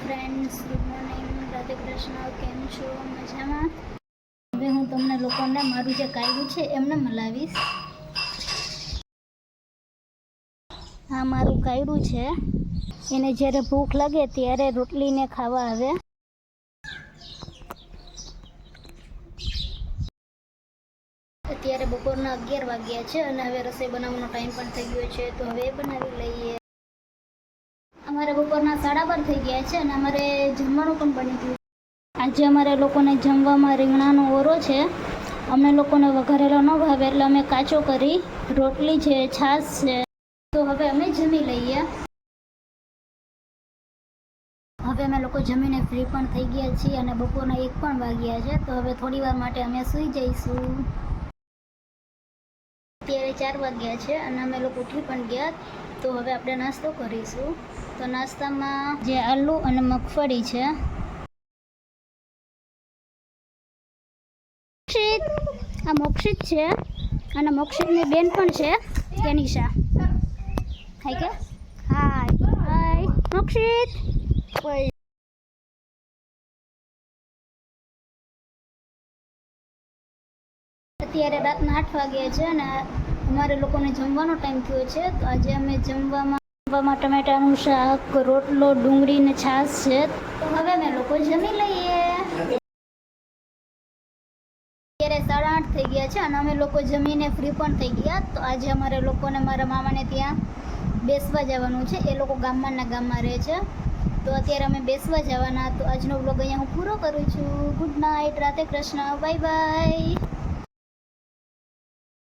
Friends good morning Radhe Krishna કેમ છો? મજામાં? હવે હું તમને લોકોને મારું જે કાયદું છે, એમને મલાવીશ. આ મારું કાયડું છે. એને જ્યારે ભૂખ લાગે ત્યારે રોટલીને ખાવા આવે. અત્યારે બપોરના અગિયાર વાગ્યા છે અને હવે રસોઈ બનાવવાનો ટાઈમ પણ થઈ ગયો છે, તો હવે બનાવી લઈએ. અમારે બપોરના સાડા બાર થઈ ગયા છે અને અમારે જમવાનું પણ બની ગયું આજે અમારે લોકોને જમવામાં રીંગણાનો ઓરો છે. અમને લોકોને વઘારેલો ન ભાવે એટલે અમે કાચો કરી, રોટલી છે, છાશ છે, તો હવે અમે જમી લઈએ. હવે અમે લોકો જમીને ફ્રી પણ થઈ ગયા છીએ અને બપોરના એક પણ વાગ્યા છે, તો હવે થોડી વાર માટે અમે સૂઈ જઈશું. અત્યારે ચાર વાગ્યા છે અને અમે લોકો ઉઠી પણ ગયા. તો હવે આપણે નાસ્તો કરીશું. તો નાસ્તામાં જે આલુ અને મગફળી છે. મોક્ષિત. આ મોક્ષિત છે અને મોક્ષિતની બેન પણ છે કેનિશા હાય કે હાય હાય મોક્ષિત. અત્યારે રાતના આઠ વાગ્યા છે અને અમારે લોકોને જમવાનો ટાઈમ થયો છે, તો આજે અમે જમવામાં જમવામાં ટમેટાનું શાક, રોટલો, ડુંગળી ને છાશ છે. તો હવે અમે લોકો જમી લઈએ. અત્યારે સાડા આઠ થઈ ગયા છે અને અમે લોકો જમીને ફ્રી પણ થઈ ગયા. તો આજે અમારે લોકોને મારા મામાને ત્યાં બેસવા જવાનું છે. એ લોકો ગામમાં ના ગામમાં રહે છે. તો અત્યારે અમે બેસવા જવાના. તો આજનો બ્લોગ અહીંયા હું પૂરો કરું છું. ગુડ નાઇટ રાતે કૃષ્ણ. Bye bye